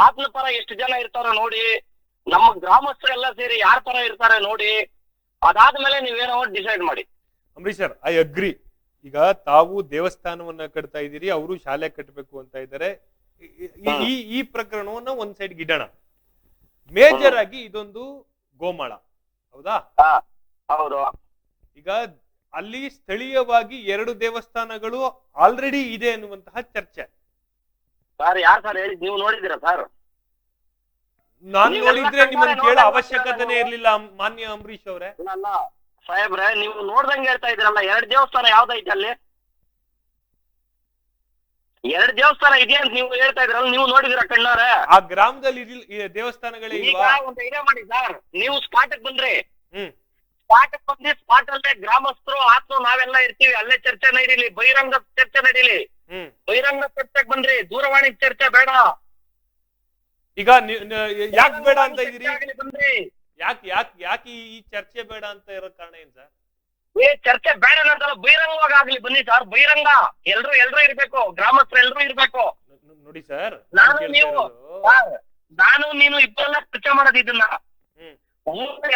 ಆತ್ನ ಪರ ಎಷ್ಟು ಜನ ಇರ್ತಾರ ನೋಡಿ ನಮ್ಮ ಗ್ರಾಮಸ್ಥರೆಲ್ಲ ಸೇರಿ ಯಾರ ಪರ ಇರ್ತಾರೆ ನೋಡಿ ಅದಾದ್ಮೇಲೆ ನೀವೇನೋ ಡಿಸೈಡ್ ಮಾಡಿ. ಅಂಬರೀಶ್ ಸರ್ ಐ ಅಗ್ರಿ ಈಗ ತಾವು ದೇವಸ್ಥಾನವನ್ನ ಕಟ್ತಾ ಇದ್ದೀರಿ ಅವರು ಶಾಲೆ ಕಟ್ಟಬೇಕು ಅಂತ ಇದ್ದಾರೆ. ಈ- ಈ- ಪ್ರಕರಣವನ್ನ ಒಂದ್ ಸೈಡ್ ಗಿಡೋಣ. ಮೇಜರ್ ಆಗಿ ಇದೊಂದು ಗೋಮಾಳ. ಹೌದಾ? ಹೌದು. ಈಗ ಅಲ್ಲಿ ಸ್ಥಳೀಯವಾಗಿ ಎರಡು ದೇವಸ್ಥಾನಗಳು ಆಲ್ರೆಡಿ ಇದೆ ಅನ್ನುವಂತಹ ಚರ್ಚೆ. ಸರ್ ಯಾರ್ ಸರ್ ಹೇಳಿ? ನೀವು ನೋಡಿದ್ದೀರಾ ಸರ್ ನಾನು ನೋಡಿದ್ರೆ ನಿಮ್ಮನ್ನ ಕೇಳೋ ಅವಶ್ಯಕತೆನೇ. ಇರ್ಲಿಲ್ಲ ಮಾನ್ಯ ಅಂಬರೀಶ್ ಅವರೇ. ಅಲ್ಲ ಸಾಹೇಬ್ರೆ ನೀವು ನೋಡ್ದಂಗೆ ಹೇಳ್ತಾ ಇದ್ರಲ್ಲ ಎರಡ್ ದೇವಸ್ಥಾನ ಯಾವ್ದೈತೆ ಅಲ್ಲಿ? ಎರಡ್ ದೇವಸ್ಥಾನ ಇದೆ ಅಂತ ನೀವು ಹೇಳ್ತಾ ಇದ್ರಲ್ಲ ನೀವು ನೋಡಿದಿರ ಕಣ್ಣಾರೆ? ಆ ಗ್ರಾಮದಲ್ಲಿ ದೇವಸ್ಥಾನಗಳೇ ಇಲ್ವಾ? ಒಂದು ಐಡಿಯಾ ಮಾಡಿ ಸರ್ ನೀವು ಸ್ಪಾಟಕ್ ಬಂದ್ರಿ. ಹ್ಮ್. ಸ್ಪಾಟಕ್ ಬಂದಿ ಸ್ಪಾಟ್ ಅಲ್ಲೇ ಗ್ರಾಮಸ್ಥರು ಆತ್ಮ ನಾವೆಲ್ಲ ಇರ್ತೀವಿ ಅಲ್ಲೇ ಚರ್ಚೆ ನಡೀಲಿ ಬಹಿರಂಗ ಚರ್ಚೆ ನಡೀಲಿ. ಬಹಿರಂಗ ಚರ್ಚೆಗೆ ಬಂದ್ರಿ. ದೂರವಾಣಿ ಚರ್ಚೆ ಬೇಡ. ಈಗ ಯಾಕೆ ಬೇಡ ಅಂತ ಇದೀರಿ ಬಂದ್ರಿ. ಯಾಕೆ ಯಾಕೆ ಯಾಕೆ ಈ ಚರ್ಚೆ ಬೇಡ ಅಂತ ಇರೋ ಕಾರಣ ಏನ್ ಸರ್? ಏ ಚರ್ಚೆ ಬೇಡ ಅಂತಲ್ಲ ಬಹಿರಂಗವಾಗಿ ಆಗ್ಲಿ ಬನ್ನಿ ಸರ್. ಬಹಿರಂಗ. ಎಲ್ರು ಎಲ್ರು ಇರ್ಬೇಕು. ಗ್ರಾಮಸ್ಥರು ಎಲ್ರು ಇರ್ಬೇಕು. ನೋಡಿ ಸರ್ ನಾನು ನೀವು ನಾನು ನೀನು ಇಬ್ಬರೆಲ್ಲ ಚರ್ಚೆ ಮಾಡೋದು ಇದನ್ನ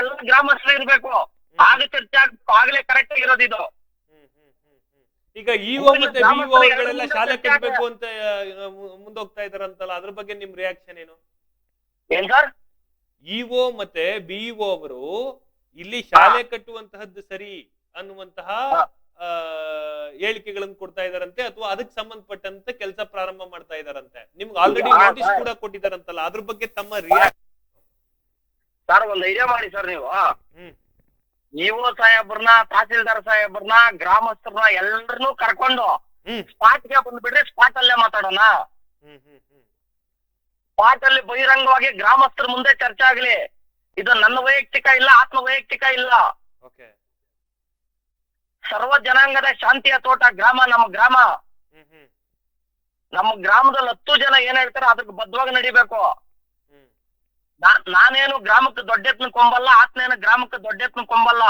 ಎಲ್ಲ ಗ್ರಾಮಸ್ಥರು ಇರ್ಬೇಕು. ಆಗ ಚರ್ಚೆ ಆಗ್ಬೇಕು. ಆಗ್ಲೇ ಕರೆಕ್ಟ್ ಆಗಿರೋದು ಇದು. ಈಗ ಇಒ ಮತ್ತೆ ಗ್ರಾಮಸ್ಥರು ಬಿಇಒ ಗಳೆಲ್ಲ ಶಾಲೆ ಕಟ್ಟಬೇಕು ಅಂತ ಮುಂದೋಗ್ತಾ ಇದಾರಂತಲ್ಲ ಅದ್ರ ಬಗ್ಗೆ ನಿಮ್ ರಿಯಾಕ್ಷನ್ ಏನು? ಇಒ ಮತ್ತೆ ಬಿಇಒ ಅವರು ಇಲ್ಲಿ ಶಾಲೆ ಕಟ್ಟುವಂತಹದ್ದು ಸರಿ ಅನ್ನುವಂತಹ ಹೇಳಿಕೆಗಳನ್ನು ಕೊಡ್ತಾ ಇದಾರಂತೆ ಅಥವಾ ಅದಕ್ಕೆ ಸಂಬಂಧಪಟ್ಟಂತೆ ಕೆಲಸ ಪ್ರಾರಂಭ ಮಾಡ್ತಾ ಇದಾರಂತೆ ನಿಮ್ಗೆ ಆಲ್ರೆಡಿ ನೋಟಿಸ್. ಕೂಡ ಕೊಟ್ಟಿದಾರಂತಲ್ಲ ಅದ್ರ ಬಗ್ಗೆ ತಮ್ಮ ರಿಯಾಕ್ಷನ್ ಸರ್ ಒಂದು ಐಡಿಯಾ ಮಾಡಿ ಸರ್ ನೀವು. ಹ್ಮ್. ನೀವು ಸಾಹೇಬ್ರನ್ನ ತಹಸೀಲ್ದಾರ್ ಸಾಹೇಬ್ರನ್ನ ಗ್ರಾಮಸ್ಥರನ್ನ ಎಲ್ಲರನ್ನೂ ಕರ್ಕೊಂಡು ಸ್ಪಾಟ್ಗೆ ಬಂದ್ಬಿಡ್ರಿ ಸ್ಪಾಟ್ ಅಲ್ಲೇ ಮಾತಾಡೋಣ. ಸ್ಪಾಟ್ ಅಲ್ಲಿ ಬಹಿರಂಗವಾಗಿ ಗ್ರಾಮಸ್ಥರ ಮುಂದೆ ಚರ್ಚೆ ಆಗ್ಲಿ. ಇದು ನನ್ನ ವೈಯಕ್ತಿಕ ಇಲ್ಲ ಆತ್ಮ ವೈಯಕ್ತಿಕ ಇಲ್ಲ ಸರ್ವ ಜನಾಂಗದ ಶಾಂತಿಯ ತೋಟ ಗ್ರಾಮ ನಮ್ಮ ಗ್ರಾಮ. ನಮ್ಮ ಗ್ರಾಮದಲ್ಲಿ ಹತ್ತು ಜನ ಏನ್ ಹೇಳ್ತಾರೆ ಅದಕ್ಕೆ ಬದ್ಧವಾಗಿ ನಡಿಬೇಕು. ನಾನೇನು ಗ್ರಾಮಕ್ಕೆ ದೊಡ್ಡೆತ್ನ ಕೊಂಬಲ್ಲ ಆತ್ನೇನು ಗ್ರಾಮಕ್ಕೆ ದೊಡ್ಡೆತ್ನ ಕೊಂಬಲ್ಲ.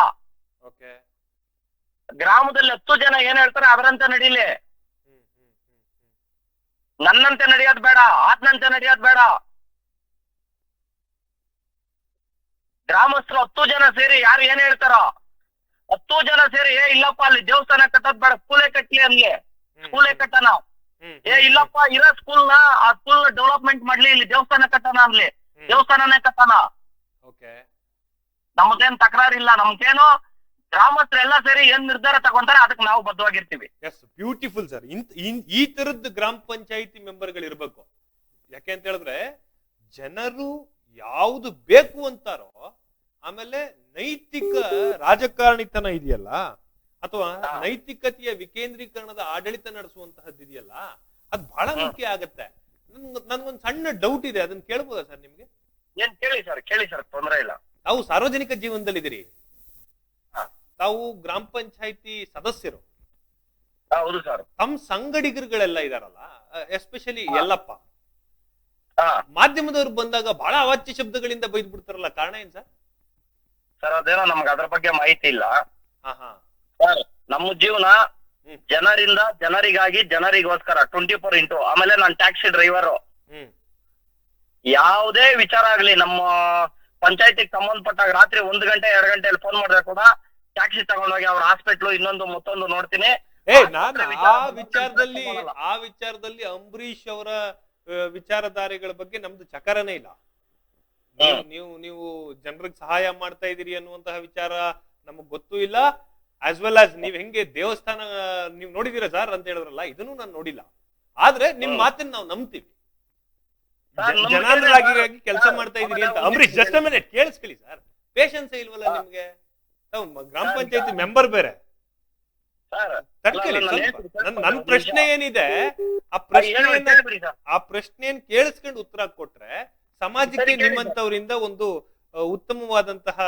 ಗ್ರಾಮದಲ್ಲಿ ಹತ್ತು ಜನ ಏನ್ ಹೇಳ್ತಾರೆ ಅದರಂತೆ ನಡೀಲಿ. ನನ್ನಂತೆ ನಡೆಯೋದ್ ಬೇಡ ಆತ್ನಂತೆ ನಡೆಯೋದ್ ಬೇಡ. ಗ್ರಾಮಸ್ಥರು ಹತ್ತು ಜನ ಸೇರಿ ಯಾರು ಏನ್ ಹೇಳ್ತಾರ? ಹತ್ತು ಜನ ಸೇರಿ ಏ ಇಲ್ಲಪ್ಪ ಅಲ್ಲಿ ದೇವಸ್ಥಾನ ಕಟ್ಟೋದ್ ಬೇಡ ಸ್ಕೂಲೇ ಕಟ್ಲಿ ಅಂದ್ಲಿ. ಸ್ಕೂಲೇ ಕಟ್ಟಣ. ಏ ಇಲ್ಲಪ್ಪ ಇರೋ ಸ್ಕೂಲ್ನ ಆ ಸ್ಕೂಲ್ ಡೆವಲಪ್ಮೆಂಟ್ ಮಾಡ್ಲಿ ಇಲ್ಲಿ ದೇವಸ್ಥಾನ ಕಟ್ಟಣ ಅನ್ಲಿ ಹ್ಮ್. ದೇವಸ್ಥಾನನೇ ಕಟ್ಟಣ ಓಕೆ. ನಮ್ದೇನ್ ತಕರಾರಿಲ್ಲ ನಮ್ಗೇನು ಗ್ರಾಮಸ್ಥರೆಲ್ಲ ಸೇರಿ ಏನ್ ನಿರ್ಧಾರ ತಗೊಂತಾರೆ ಅದಕ್ಕೆ ನಾವು ಬದ್ಧವಾಗಿರ್ತೀವಿ. ಎಸ್ ಬ್ಯೂಟಿಫುಲ್ ಸರ್ ಈ ತರದ್ದು ಗ್ರಾಮ ಪಂಚಾಯಿತಿ ಮೆಂಬರ್ಗಳು ಇರ್ಬೇಕು. ಯಾಕೆ ಅಂತ ಹೇಳಿದ್ರೆ ಜನರು ಯಾವುದು ಬೇಕು ಅಂತಾರೋ ಆಮೇಲೆ ನೈತಿಕ ರಾಜಕಾರಣಿತನ ಇದೆಯಲ್ಲ ಅಥವಾ ನೈತಿಕತೆಯ ವಿಕೇಂದ್ರೀಕರಣದ ಆಡಳಿತ ನಡೆಸುವಂತಹದ್ದು ಇದೆಯಲ್ಲ ಅದು ಬಹಳ ಮುಖ್ಯ ಆಗತ್ತೆ. ನನ್ಗೊಂದ್ ಸಣ್ಣ ಡೌಟ್ ಇದೆ ಅದನ್ನ ಕೇಳ್ಬೋದಾ ಸರ್ ನಿಮ್ಗೆ? ಏನ್ ಕೇಳಿ ಸರ್ ಕೇಳಿ ಸರ್ ತೊಂದರೆ ಇಲ್ಲ. ತಾವು ಸಾರ್ವಜನಿಕ ಜೀವನದಲ್ಲಿ ಇದ್ದೀರಿ ತಾವು ಗ್ರಾಮ ಪಂಚಾಯಿತಿ ಸದಸ್ಯರು. ಹೌದು ಸರ್. ತಮ್ಮ ಸಂಗಡಿಗರುಗಳೆಲ್ಲ ಇದಾರಲ್ಲ ಎಸ್ಪೆಷಲಿ ಎಲ್ಲಪ್ಪ ಮಾಧ್ಯಮದವ್ರು ಬಂದಾಗ ಬಹಳ ಅವಾಚ್ಯ ಶಬ್ದಗಳಿಂದ ಬೈದ್ ಬಿಡ್ತಾರಲ್ಲ ಕಾರಣ ಏನ್ ಸರ್? ಸರ್ ಅದೇನೋ ನಮ್ಗೆ ಅದ್ರ ಬಗ್ಗೆ ಮಾಹಿತಿ ಇಲ್ಲ. ಹಾ ಹಾ ಸರ್ ನಮ್ಮ ಜೀವನ. ಜನರಿಂದ ಜನರಿಗಾಗಿ ಜನರಿಗೋಸ್ಕರ ಟ್ವೆಂಟಿ ಫೋರ್ ಇಂಟು ಆಮೇಲೆ ನಾನು ಟ್ಯಾಕ್ಸಿ ಡ್ರೈವರ್ ಹ್ಮ್. ಯಾವುದೇ ವಿಚಾರ ಆಗ್ಲಿ ನಮ್ಮ ಪಂಚಾಯತಿಗೆ ಸಂಬಂಧಪಟ್ಟಾಗ ರಾತ್ರಿ ಒಂದ್ ಗಂಟೆ ಎರಡ್ ಗಂಟೆಯಲ್ಲಿ ಫೋನ್ ಮಾಡಿದ್ರೆ ಕೂಡ ಟ್ಯಾಕ್ಸಿ ತಗೊಂಡೋಗಿ ಅವ್ರ ಹಾಸ್ಪಿಟ್ಲು ಇನ್ನೊಂದು ಮತ್ತೊಂದು ನೋಡ್ತೀನಿ. ಏ ನಾನು ಆ ವಿಚಾರದಲ್ಲಿ ಆ ವಿಚಾರದಲ್ಲಿ ಅಂಬರೀಷ್ ಅವರ ವಿಚಾರಧಾರೆಗಳ ಬಗ್ಗೆ ನಮ್ದು ಚಕರನೇ ಇಲ್ಲ. ನೀವು ನೀವು ನೀವು ಜನರಿಗೆ ಸಹಾಯ ಮಾಡ್ತಾ ಇದೀರಿ ಅನ್ನುವಂತಹ ವಿಚಾರ ನಮಗ್ ಗೊತ್ತೂ ಇಲ್ಲ. ಆಸ್ ವೆಲ್ ಆಸ್ ನೀವ್ ಹೆಂಗೆ ದೇವಸ್ಥಾನ ನೀವ್ ನೋಡಿದೀರಾ ಸರ್ ಅಂತ ಹೇಳಿದ್ರಲ್ಲ ಇದನ್ನು ನಾನು ನೋಡಿಲ್ಲ. ಆದ್ರೆ ನಿಮ್ ಮಾತನ್ನ ನಾವು ನಂಬ್ತೀವಿ. ಕೆಲಸ ಮಾಡ್ತಾ ಇದೀರಿ ಅಂತ. ಅಂಬರೀಶ್ ಜಸ್ಟ್ ಮಿನಿಟ್ ಕೇಳಿಸ್ಕೊಳ್ಳಿ ಸರ್ ಪೇಷನ್ಸ್ ಇಲ್ವಲ್ಲ. ನಿಮ್ಗೆ? ಗ್ರಾಮ ಪಂಚಾಯತಿ ಮೆಂಬರ್ ಬೇರೆ. ತಡ್ಕೊಳ್ಳಿ ನಾನು ಪ್ರಶ್ನೆ ಏನಿದೆ ಆ ಪ್ರಶ್ನೆ ಪ್ರಶ್ನೆಯನ್ನ ಆ ಪ್ರಶ್ನೆಯನ್ನ ಕೇಳಿಸ್ಕೊಂಡು ಉತ್ತರ ಕೊಟ್ರೆ ಸಮಾಜಕ್ಕೆ ನಿಮ್ಮಂತವರಿಂದ ಒಂದು ಉತ್ತಮವಾದಂತಹ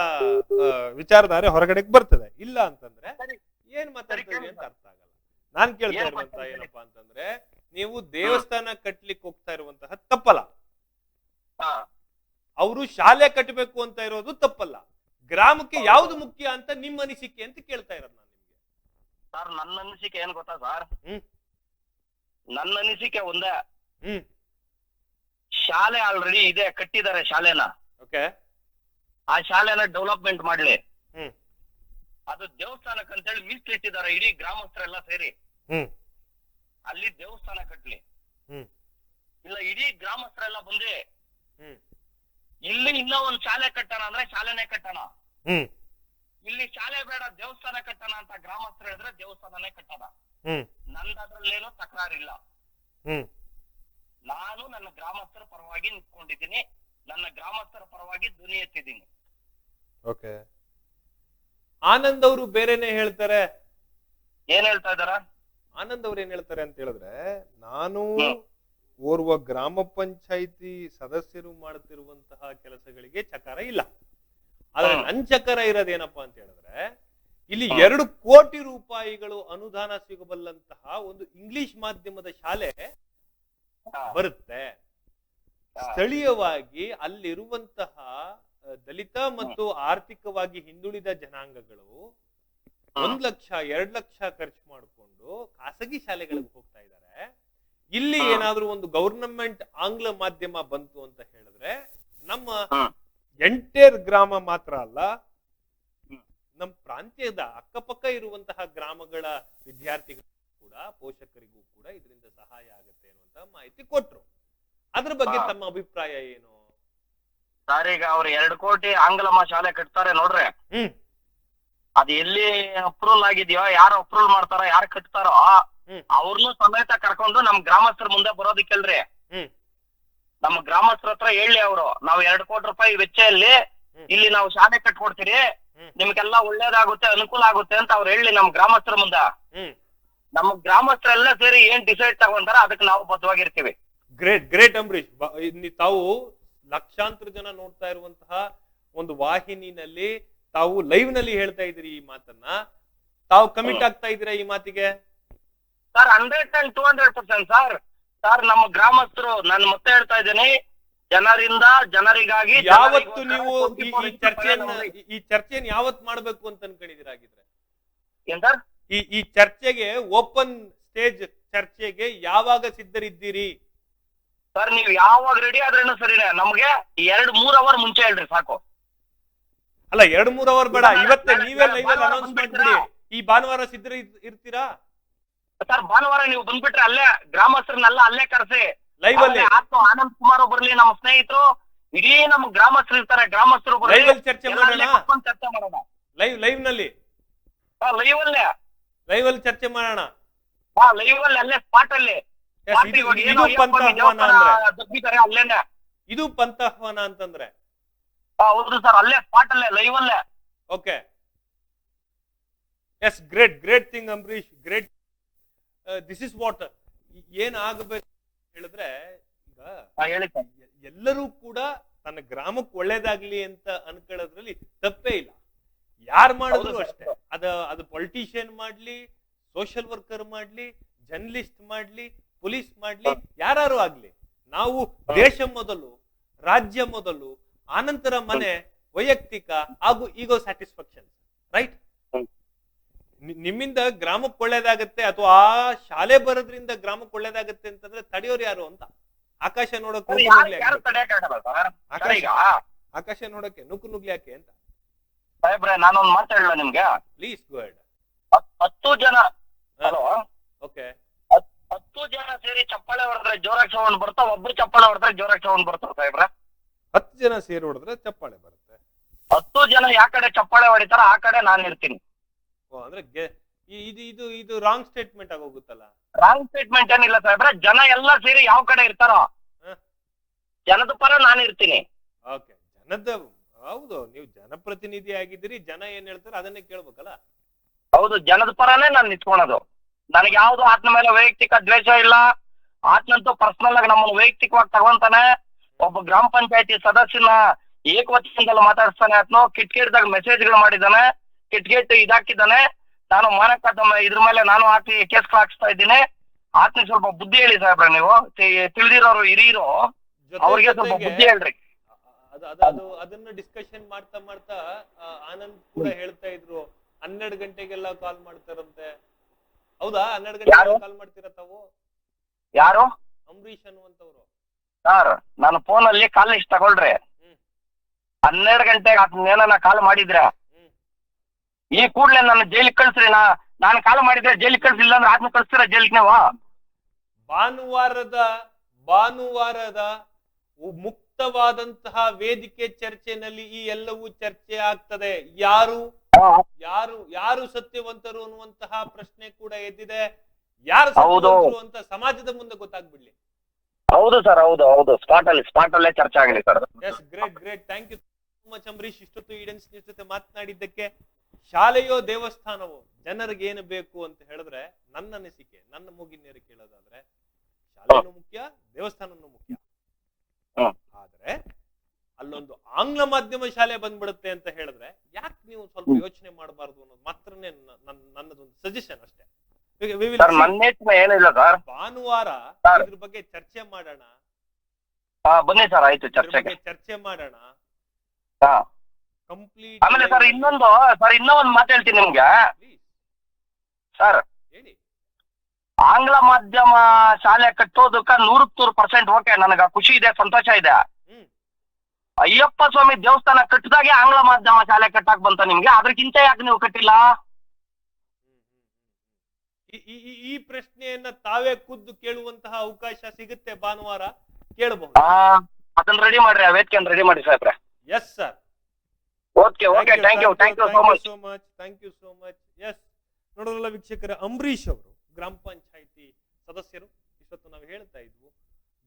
ವಿಚಾರಧಾರೆ ಹೊರಗಡೆಗೆ ಬರ್ತದೆ. ಇಲ್ಲ ಅಂತಂದ್ರೆ. ಏನ್ ಮಾತಾಡ್ತೀವಿ ಅಂತ ಅರ್ಥ ಆಗಲ್ಲ. ನಾನ್ ಕೇಳ್ತಾ ಏನ್ ಇರುವಂತ ಏನಪ್ಪಾ ಅಂತಂದ್ರೆ ನೀವು ದೇವಸ್ಥಾನ ಕಟ್ಲಿಕ್ಕೆ ಹೋಗ್ತಾ ಇರುವಂತಹ ತಪ್ಪಲ್ಲ. ಅವರು ಶಾಲೆ ಕಟ್ಟಬೇಕು ಅಂತ ಇರೋದು ತಪ್ಪಲ್ಲ. ಗ್ರಾಮಕ್ಕೆ. ಯಾವ್ದು ಮುಖ್ಯ ಅಂತ ನಿಮ್ಮ ಅನಿಸಿಕೆ ಅಂತ ಕೇಳ್ತಾ ಇರೋದು ನಾನು ನಿಮ್ಗೆ. ಸರ್ ನನ್ನ ಅನಿಸಿಕೆ ಏನ್ ಗೊತ್ತಾ ಸರ್. ನನ್ನ ಅನಿಸಿಕೆ ಒಂದೇ. ಹ್ಮ್. ಶಾಲೆ ಆಲ್ರೆಡಿ ಇದೆ ಕಟ್ಟಿದ್ದಾರೆ ಶಾಲೆನ. ಓಕೆ ಆ ಶಾಲೆನ ಡೆವಲಪ್ಮೆಂಟ್ ಮಾಡ್ಲಿ. ಹ್ಮ್. ಅದು ದೇವಸ್ಥಾನಕ್ಕೆ ಅಂತೇಳಿ ಮೀಸಲಿಟ್ಟಿದ್ದಾರೆ ಇಡೀ ಗ್ರಾಮಸ್ಥರೆಲ್ಲ ಸೇರಿ. ಹ್ಮ್. ಅಲ್ಲಿ ದೇವಸ್ಥಾನ ಕಟ್ಲಿ. ಹ್ಮ್. ಇಲ್ಲ ಇಡೀ ಗ್ರಾಮಸ್ಥರೆಲ್ಲ ಬಂದಿ ಹ್ಮ್. ಇಲ್ಲಿ ಇನ್ನ ಒಂದ್ ಶಾಲೆ ಕಟ್ಟಣ ಅಂದ್ರೆ ಶಾಲೆನೆ ಕಟ್ಟಣ. ಹ್ಮ್. ಇಲ್ಲಿ ಶಾಲೆ ಬೇಡ ದೇವಸ್ಥಾನ ಕಟ್ಟಣ ಅಂತ ಗ್ರಾಮಸ್ಥರು ಹೇಳಿದ್ರೆ ದೇವಸ್ಥಾನನೇ ಕಟ್ಟಣ. ಹ್ಮ್. ನಂದು ಅದ್ರಲ್ಲೇನು ತಕರಾರಿಲ್ಲ. ಹ್ಮ್. ನಾನು ನನ್ನ ಗ್ರಾಮಸ್ಥರ ಪರವಾಗಿ ನಿಂತ್ಕೊಂಡಿದ್ದೀನಿ. ನನ್ನ ಗ್ರಾಮಸ್ಥರ ಪರವಾಗಿ ಧ್ವನಿ ಎತ್ತಿದ್ದೀನಿ. ಓಕೆ. ಆನಂದ್ ಅವರು ಬೇರೆನೆ ಹೇಳ್ತಾರೆ. ಏನ್ ಹೇಳ್ತಾ ಇದಾರ ಆನಂದ್ ಅವ್ರು ಏನ್ ಹೇಳ್ತಾರೆ ಅಂತ ಹೇಳಿದ್ರೆ ನಾನು ಓರ್ವ ಗ್ರಾಮ ಪಂಚಾಯಿತಿ ಸದಸ್ಯರು ಮಾಡುತ್ತಿರುವಂತಹ ಕೆಲಸಗಳಿಗೆ ಚಕಾರ ಇಲ್ಲ. ಆದ್ರೆ. ನನ್ ಚಕಾರ ಇರೋದೇನಪ್ಪಾ ಅಂತ ಹೇಳಿದ್ರೆ ಇಲ್ಲಿ. ಎರಡು ಕೋಟಿ ರೂಪಾಯಿಗಳು ಅನುದಾನ ಸಿಗಬಲ್ಲಂತಹ ಒಂದು ಇಂಗ್ಲಿಷ್ ಮಾಧ್ಯಮದ ಶಾಲೆ ಬರುತ್ತೆ. ಸ್ಥಳೀಯವಾಗಿ ಅಲ್ಲಿರುವಂತಹ ದಲಿತ ಮತ್ತು ಆರ್ಥಿಕವಾಗಿ ಹಿಂದುಳಿದ ಜನಾಂಗಗಳು ಒಂದ್ ಲಕ್ಷ ಎರಡ್ ಲಕ್ಷ ಖರ್ಚು ಮಾಡಿಕೊಂಡು ಖಾಸಗಿ ಶಾಲೆಗಳಿಗೆ ಹೋಗ್ತಾ ಇದ್ದಾರೆ ಇಲ್ಲಿ. ಏನಾದ್ರೂ ಒಂದು ಗವರ್ನಮೆಂಟ್ ಆಂಗ್ಲ ಮಾಧ್ಯಮ ಬಂತು ಅಂತ ಹೇಳಿದ್ರೆ ನಮ್ಮ ಎಂಟೇರ್ ಗ್ರಾಮ ಮಾತ್ರ ಅಲ್ಲ. ನಮ್ಮ ಪ್ರಾಂತ್ಯದ ಅಕ್ಕಪಕ್ಕ ಇರುವಂತಹ ಗ್ರಾಮಗಳ ವಿದ್ಯಾರ್ಥಿಗಳು ಕೂಡ ಪೋಷಕರಿಗೂ ಕೂಡ ಇದರಿಂದ ಸಹಾಯ ಆಗುತ್ತೆ ಅನ್ನುವಂತ ಮಾಹಿತಿ ಕೊಟ್ರು. ಅದ್ರ ಬಗ್ಗೆ ತಮ್ಮ ಅಭಿಪ್ರಾಯ ಏನು? ಸರ್ ಈಗ ಅವ್ರು ಎರಡು ಕೋಟಿ ಆಂಗ್ಲಮ ಶಾಲೆ ಕಟ್ತಾರೆ ನೋಡ್ರಿ. ಹ್ಮ್. ಅದ್ ಎಲ್ಲಿ ಅಪ್ರೂವಲ್ ಆಗಿದ್ಯೋ ಯಾರು ಅಪ್ರೂವಲ್ ಮಾಡ್ತಾರೋ ಯಾರು ಕಟ್ತಾರೋ ಹ್ಮ್. ಅವ್ರನ್ನೂ ಸಮೇತ ಕರ್ಕೊಂಡು ನಮ್ ಗ್ರಾಮಸ್ಥರ ಮುಂದೆ ಬರೋದಿಕ್ಕಲ್ರಿ. ಹ್ಮ್. ನಮ್ಮ ಗ್ರಾಮಸ್ಥರ ಹತ್ರ ಹೇಳಿ ಅವರು ನಾವು ಎರಡ್ ಕೋಟಿ ರೂಪಾಯಿ ವೆಚ್ಚದಲ್ಲಿ ಹ್ಮ್. ಇಲ್ಲಿ ನಾವು ಶಾಲೆ ಕಟ್ಕೊಡ್ತೀರಿ ಹ್ಮ್. ನಿಮ್ಗೆಲ್ಲ ಒಳ್ಳೇದಾಗುತ್ತೆ ಅನುಕೂಲ ಆಗುತ್ತೆ ಅಂತ ಅವ್ರು ಹೇಳಿ ನಮ್ ಗ್ರಾಮಸ್ಥರ ಮುಂದೆ. ಹ್ಮ್. ನಮ್ಮ ಗ್ರಾಮಸ್ಥರೆಲ್ಲ ಸೇರಿ ಏನ್ ಡಿಸೈಡ್ ತಗೊಂತಾರ ಅದಕ್ಕೆ ನಾವು ಬದ್ಧವಾಗಿರ್ತೀವಿ. ಗ್ರೇಟ್ ಗ್ರೇಟ್ ಅಂಬರೀಶ್ ಬ- ತಾವು ಲಕ್ಷಾಂತರ ಜನ ನೋಡ್ತಾ ಇರುವಂತಹ ಒಂದು ವಾಹಿನಿನಲ್ಲಿ ತಾವು ಲೈವ್ನಲ್ಲಿ ಹೇಳ್ತಾ ಇದ್ದೀರಿ ಈ ಮಾತನ್ನ. ತಾವು ಕಮಿಟ್ ಆಗ್ತಾ ಇದ್ದೀರಾ ಈ ಮಾತಿಗೆ? Sir hundred and two hundred percent sir sir ನಮ್ಮ ಗ್ರಾಮಸ್ಥರು ನಾನು ಮತ್ತೆ ಹೇಳ್ತಾ ಇದ್ದೀನಿ ಜನರಿಂದ ಜನರಿಗಾಗಿ ಯಾವತ್ತು ನೀವು ಈ- 24 ಈ into ಚರ್ಚೆಯನ್ನ 7 ಈ- ಚರ್ಚೆಯನ್ನು ಯಾವತ್ ಮಾಡ್ಬೇಕು ಅಂತ ಅನ್ಕೊಂಡಿದ್ದೀರಾಗಿದ್ರೆ ಏನ್ ಸರ್ ಈ ಈ ಚರ್ಚೆಗೆ ಓಪನ್ ಸ್ಟೇಜ್ ಚರ್ಚೆಗೆ ಯಾವಾಗ ಸಿದ್ಧರಿದ್ದೀರಿ? ಸರ್ ನೀವು ಯಾವಾಗ ರೆಡಿ ಆದ್ರೇನು ಸರಿನೇ. ನಮ್ಗೆ ಎರಡ್ ಮೂರ್ ಅವರ್ ಮುಂಚೆ ಹೇಳ್ರಿ ಸಾಕು. ಅಲ್ಲ ಎರಡ್ ಮೂರ್ ಅವರ್ ಬೇಡ. ಇವತ್ತೇ ನೀವೇ ಲೈವ್ ಭಾನುವಾರ ಅನೌನ್ಸ್ ಮಾಡ್ಬಿಡಿ. ಈ ಭಾನುವಾರ ಸಿದ್ಧ ಇರ್ತೀರಾ? ಸರ್ ಭಾನುವಾರ ನೀವು ಬಂದ್ಬಿಟ್ರೆ ಅಲ್ಲೇ ಗ್ರಾಮಸ್ಥರನ್ನೆಲ್ಲ ಅಲ್ಲೇ ಕರೆಸಿ. ಲೈವ್ ಅಲ್ಲಿ? ಆತ್ಮ ಆನಂದ್ ಕುಮಾರ್ ಬರ್ಲಿ ನಮ್ಮ ಸ್ನೇಹಿತರು. ಇಡೀ ನಮ್ ಗ್ರಾಮಸ್ಥರು ಇರ್ತಾರೆ. ಗ್ರಾಮಸ್ಥರು ಬರ್ಲಿ ಲೈವ್ ಅಲ್ಲಿ ಚರ್ಚೆ ಮಾಡೋಣ? ಚರ್ಚೆ ಮಾಡೋಣ. ಲೈವ್ ಲೈವ್ನಲ್ಲಿ? ಲೈವ್ ಅಲ್ಲೇ. ಲೈವ್ ಅಲ್ಲಿ ಚರ್ಚೆ ಮಾಡೋಣ? ಹಾ ಲೈವ್ ಅಲ್ಲಿ ಅಲ್ಲೇ ಸ್ಪಾಟ್ ಅಲ್ಲಿ. ಇದು- ಇವಾಗ ಇದು ಏನೋ ಪಂಥ ಆಹ್ವಾನ ಅಂದ್ರೆ. ಅಲ್ಲೇನೆ. ಇದು ಪಂಥಾಹ್ವಾನ ಅಂತಂದ್ರೆ. ಹೌದು ಸರ್ ಅಲ್ಲೇ ಸ್ಪಾಟ್ ಅಲ್ಲೇ ಲೈವ್ ಅಲ್ಲೇ okay. Yes great great thing Ambareesh great. This is what ಏನ್ ಆಗಬೇಕು ಹೇಳಿದ್ರೆ ಈಗ ಎಲ್ಲರೂ ಕೂಡ ತನ್ನ ಗ್ರಾಮಕ್ಕೆ ಒಳ್ಳೇದಾಗ್ಲಿ ಅಂತ ಅನ್ಕೊಳ್ಳೋದ್ರಲ್ಲಿ ತಪ್ಪೇ ಇಲ್ಲ. ಯಾರು ಮಾಡಿದ್ರು ಅಷ್ಟೇ. ಅದ ಅದು ಪೊಲಿಟಿಷಿಯನ್ ಮಾಡ್ಲಿ ಸೋಷಿಯಲ್ ವರ್ಕರ್ ಮಾಡ್ಲಿ ಜರ್ನಲಿಸ್ಟ್ ಮಾಡ್ಲಿ ಪೊಲೀಸ್ ಮಾಡ್ಲಿ ಯಾರು ಆಗ್ಲಿ. ನಾವು ದೇಶ ಮೊದಲು ರಾಜ್ಯ ಮೊದಲು ಆನಂತರ ಮನೆ ವೈಯಕ್ತಿಕ ಹಾಗೂ ಈಗೋ ಸ್ಯಾಟಿಸ್ಫ್ಯಾಕ್ಷನ್ ರೈಟ್ ನಿಮ್ಮಿಂದ ಗ್ರಾಮಕ್ಕೆ ಒಳ್ಳೇದಾಗತ್ತೆ ಅಥವಾ ಆ ಶಾಲೆ ಬರೋದ್ರಿಂದ ಗ್ರಾಮಕ್ಕೆ ಒಳ್ಳೇದಾಗತ್ತೆ ಅಂತಂದ್ರೆ ತಡೆಯೋರು ಯಾರು ಅಂತ? ಆಕಾಶ ನೋಡಕ್ ಆಕಾಶ. ನೋಡಕ್ಕೆ ನುಗ್ಗು ನುಗ್ಲಿ ಯಾಕೆ ಅಂತ? ಸಾಹೇಬ್ರೆ ನಾನೊಂದ್ ನಿಮ್ಗೆ? ಪ್ಲೀಸ್ ಗೋ ಹತ್ತು ಜನ. ಹಲೋ. ಓಕೆ ಹತ್ತು ಜನ ಸೇರಿ ಚಪ್ಪಾಳೆ ಹೊಡೆದ್ರೆ ಜೋರಾಗಿ ಸೌಂಡ್ ಬರ್ತಾವ ಒಬ್ರು ಚಪ್ಪಾಳೆ ಹೊಡೆದ್ರೆ ಜೋರಾಗಿ ಸೌಂಡ್ ಬರ್ತಾವ ಸಾಹೇಬ್ರ? ಹತ್ತು ಜನ ಸೇರಿ ಹೊಡೆದ್ರೆ ಚಪ್ಪಾಳೆ ಬರುತ್ತೆ. ಹತ್ತು ಜನ ಯಾ ಕಡೆ ಚಪ್ಪಾಳೆ ಹೊಡಿತಾರ ಆ ಕಡೆ ನಾನು ಇರ್ತೀನಿ. ಓ ಅಂದ್ರೆ ಗೆ- ಈ- ಇದು ಇದು ಇದು ರಾಂಗ್ ಸ್ಟೇಟ್ಮೆಂಟ್ ಆಗೋಗುತ್ತಲ್ಲ ರಾಂಗ್ ಸ್ಟೇಟ್ಮೆಂಟ್ ಏನಿಲ್ಲ ಸಾಹೇಬ್ರ. ಜನ ಎಲ್ಲ ಸೇರಿ ಯಾವ ಕಡೆ ಇರ್ತಾರೋ? ಹ. ಜನದ ಪರ ನಾನು ಇರ್ತೀನಿ. ಓಕೆ. ಜನದ ಹೌದು ನೀವು ಜನಪ್ರತಿನಿಧಿ ಆಗಿದ್ದೀರಿ ಜನ ಏನ್ ಹೇಳ್ತಾರೆ ಅದನ್ನೇ ಕೇಳ್ಬೇಕಲ್ಲ? ಹೌದು ಜನದ ಪರನೇ ನಾನು ನಿಂತ್ಕೊಳೋದು. ನನಗೆ ಯಾವುದು ಆತ್ಮ ಮೇಲೆ ವೈಯಕ್ತಿಕ ದ್ವೇಷ ಇಲ್ಲ. ಆತನಂತೂ ಪರ್ಸನಲ್ ಆಗಿ ನಮ್ಮನ್ನು ವೈಯಕ್ತಿಕವಾಗಿ ತಗೊಂತಾನೆ. ಒಬ್ಬ ಗ್ರಾಮ ಪಂಚಾಯತಿ ಸದಸ್ಯನ ಏಕವಚನದಲ್ಲಿ ಮಾತಾಡಿಸ್ತಾನೆ ಆತ್ನು. ಕಿಟ್ಕಿಟ್ದಾಗ ಮೆಸೇಜ್ಗಳು ಮಾಡಿದ್ದಾನೆ. ಕಿಟ್ಕಿಟ್ ಇದಾಕಿದ್ದಾನೆ. ನಾನು ಮಾನಕ ಇದ್ರ ಮೇಲೆ ನಾನು ಹಾಕಿ ಕೇಸ್ ಹಾಕಿಸ್ತಾ ಇದ್ದೀನಿ. ಆತನಿಗೆ ಸ್ವಲ್ಪ ಬುದ್ಧಿ ಹೇಳಿ ಸಾಹೇಬ್ರ ನೀವು. ತಿಳಿದಿರೋರು ಹಿರಿಯರು. ಅವ್ರಿಗೆ ಸ್ವಲ್ಪ ಬುದ್ಧಿ ಹೇಳ್ರಿ. ಅದು ಅದು ಅದು ಅದನ್ನ ಡಿಸ್ಕಷನ್ ಮಾಡ್ತಾ ಮಾಡ್ತಾ ಆನಂದ್ ಕೂಡ ಹೇಳ್ತಾ ಇದ್ರು. ಹನ್ನೆರಡು ಗಂಟೆಗೆಲ್ಲ ಕಾಲ್ ಮಾಡ್ತಾರಂತೆ. ಹೌದಾ? ಹನ್ನೆರಡು ಯಾರು? ಗಂಟೆಗೆ ಕಾಲ್ ಮಾಡ್ತೀರಾ ತಾವು? ಯಾರು? ಅಂಬರೀಶ್ ಅನ್ನುವಂಥವ್ರು ಸರ್ ನನ್ನ ಅಲ್ಲಿ ಕಾಲ್ ಇಷ್ಟ ತಗೊಳ್ರಿ. ಹ್ಮ್. ಹನ್ನೆರಡು ಗಂಟೆಗೆ ಅದನ್ನೇನ ಕಾಲ್ ಮಾಡಿದ್ರ. ಹ್ಮ್. ಈ ಕೂಡಲೇ ನನ್ನ ಜೈಲಿಗೆ ಕಳ್ಸ್ರಿ ನಾ ನಾನು ಕಾಲ್ ಮಾಡಿದ್ರೆ ಜೈಲಿಗೆ ಕಳ್ಸಿಲ್ಲ ಅಂದ್ರೆ ಆತ್ಮ ಕಳ್ಸ್ತೀರ ಜೈಲಿಗೆ ನೀವು? ಭಾನುವಾರದ ಭಾನುವಾರದ ಉ- ಮುಕ್ತವಾದಂತಹ ವೇದಿಕೆ ಚರ್ಚೆನಲ್ಲಿ ಈ ಎಲ್ಲವೂ ಚರ್ಚೆ ಆಗ್ತದೆ. ಯಾರು? ಯಾರು ಯಾರು ಸತ್ಯವಂತರು ಅನ್ನುವಂತಹ ಪ್ರಶ್ನೆ ಕೂಡ ಎದ್ದಿದೆ. ಯಾರು ಸತ್ಯವಂತರು ಅಂತ ಸಮಾಜದ ಮುಂದೆ ಗೊತ್ತಾಗ್ಬಿಡ್ಲಿ. ಹೌದು ಸರ್ ಹೌದು ಹೌದು. ಸ್ಪಾಟ್ ಅಲ್ಲಿ ಸ್ಪಾಟ್ ಅಲ್ಲೇ ಚರ್ಚೆ ಆಗಲಿ sir. Yes great great thank you much Ambareesh ಇಷ್ಟೊತ್ತು ಈಡೆನ್ಸ್ ನ್ಯೂಸ್ ಜೊತೆ ಮಾತನಾಡಿದ್ದಕ್ಕೆ ಶಾಲೆಯೋ ದೇವಸ್ಥಾನವೋ ಜನರಿಗೆ ಏನು ಬೇಕು ಅಂತ ಹೇಳಿದ್ರೆ ನನ್ನ ಅನಿಸಿಕೆ ನನ್ನ ಮೂಗಿನೇರು ಕೇಳೋದಾದ್ರೆ ಶಾಲೆನೂ ಮುಖ್ಯ ದೇವಸ್ಥಾನನೂ ಮುಖ್ಯ. ಆದ್ರೆ ಅಲ್ಲೊಂದು ಆಂಗ್ಲ ಮಾಧ್ಯಮ ಶಾಲೆ ಬಂದ್ಬಿಡುತ್ತೆ ಅಂತ ಹೇಳಿದ್ರೆ ಯಾಕೆ ನೀವು ಸ್ವಲ್ಪ ಯೋಚನೆ ಮಾಡಬಾರ್ದು ಅನ್ನೋದು ಮಾತ್ರನೇ ನನ್ನ ನನ್ನದೊಂದು ಸಜೆಷನ್ ಅಷ್ಟೇ. ಭಾನುವಾರ. ಇದ್ರ ಬಗ್ಗೆ ಚರ್ಚೆ ಮಾಡೋಣ. ಬನ್ನಿ ಸರ್ ಆಯ್ತು ಚರ್ಚೆಗೆ. ಚರ್ಚೆ ಮಾಡೋಣ. ಹಾ. ಕಂಪ್ಲೀಟ್ ಆಮೇಲೆ ಸರ್ ಇನ್ನೊಂದು ಸರ್ ಇನ್ನೂ ಒಂದು ಮಾತು ಹೇಳ್ತೀನಿ ನಿಮ್ಗೆ. ಸರ್ ಹೇಳಿ. ಆಂಗ್ಲ ಮಾಧ್ಯಮ ಶಾಲೆ ಕಟ್ಟೋದಕ್ಕ ನೂರಕ್ಕೆ ನೂರು ಪರ್ಸೆಂಟ್ ಓಕೆ ನನಗ ಖುಷಿ ಇದೆ ಸಂತೋಷ ಇದೆ. ಅಯ್ಯಪ್ಪ ಸ್ವಾಮಿ ದೇವಸ್ಥಾನ ಕಟ್ಟಿದಾಗೆ ಆಂಗ್ಲ ಮಾಧ್ಯಮ ಶಾಲೆ ಕಟ್ಟಾಕ್ ಬಂತ ನಿಮ್ಗೆ? ಅದ್ರಕ್ಕಿಂತ ಯಾಕೆ ನೀವು ಕಟ್ಟಿಲ್ಲ. ಈ- ಪ್ರಶ್ನೆಯನ್ನ ತಾವೇ ಖುದ್ದು ಕೇಳುವಂತಹ ಅವಕಾಶ ಸಿಗುತ್ತೆ ಭಾನುವಾರ. ಕೇಳಬಹುದು ಅದನ್ನ ರೆಡಿ ಮಾಡ್ರಿ ವೇದಿಕೆಯನ್ನು ರೆಡಿ ಮಾಡಿ ಸಾಹೇಬ್ರೆ. Yes sir okay okay thank you thank you so much so much thank you so much yes ನೋಡೋದಲ್ಲ ವೀಕ್ಷಕರ ಅಂಬರೀಶ್ ಅವರು ಗ್ರಾಮ ಪಂಚಾಯಿತಿ ಸದಸ್ಯರು ಇವತ್ತು ನಾವು ಹೇಳ್ತಾ ಇದ್ವು.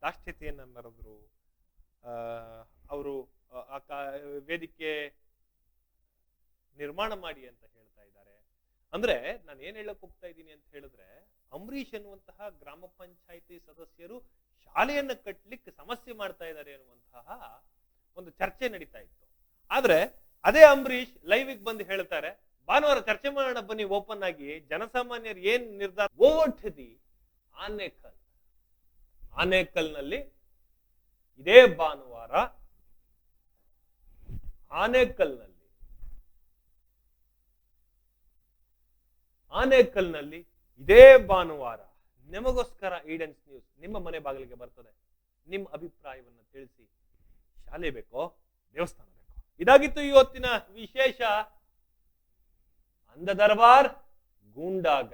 ದಾಷ್ಟ್ಯತೆಯನ್ನ ಮರೆದ್ರು. ವೇದಿಕೆ ನಿರ್ಮಾಣ ಮಾಡಿ ಅಂತ ಹೇಳ್ತಾ ಇದ್ದಾರೆ. ಅಂದ್ರೆ ನಾನು ಏನ್ ಹೇಳಕ್ ಹೋಗ್ತಾ ಇದ್ದೀನಿ ಅಂತ ಹೇಳಿದ್ರೆ, ಅಂಬರೀಷ್ ಎನ್ನುವಂತಹ ಗ್ರಾಮ ಪಂಚಾಯಿತಿ ಸದಸ್ಯರು ಶಾಲೆಯನ್ನ ಕಟ್ಲಿಕ್ಕೆ ಸಮಸ್ಯೆ ಮಾಡ್ತಾ ಇದ್ದಾರೆ ಅನ್ನುವಂತಹ ಒಂದು ಚರ್ಚೆ ನಡೀತಾ ಇತ್ತು. ಆದ್ರೆ ಅದೇ ಅಂಬರೀಷ್ ಲೈವ್ ಬಂದು ಹೇಳ್ತಾರೆ, ಭಾನುವಾರ ಚರ್ಚೆ ಮಾಡೋಣ ಬನ್ನಿ ಓಪನ್ ಆಗಿ, ಜನಸಾಮಾನ್ಯರು ಏನ್ ನಿರ್ಧಾರ? Vote the Anekal. ಆನೇಕಲ್ನಲ್ಲಿ ಇದೇ ಭಾನುವಾರ ಆನೇಕಲ್ನಲ್ಲಿ. ಆನೆಕಲ್ನಲ್ಲಿ ಇದೇ ಭಾನುವಾರ ನಿಮಗೋಸ್ಕರ ಈಡೆನ್ಸ್ ನ್ಯೂಸ್ ನಿಮ್ಮ ಮನೆ ಬಾಗಿಲಿಗೆ ಬರ್ತದೆ. ನಿಮ್ಮ ಅಭಿಪ್ರಾಯವನ್ನು ತಿಳಿಸಿ. ಶಾಲೆ ಬೇಕೋ, ದೇವಸ್ಥಾನ ಬೇಕೋ. ಇದಾಗಿತ್ತು ಇವತ್ತಿನ ವಿಶೇಷ. ಅಂದ ದರ್ಬಾರ್ ಗೂಂಡಾಗ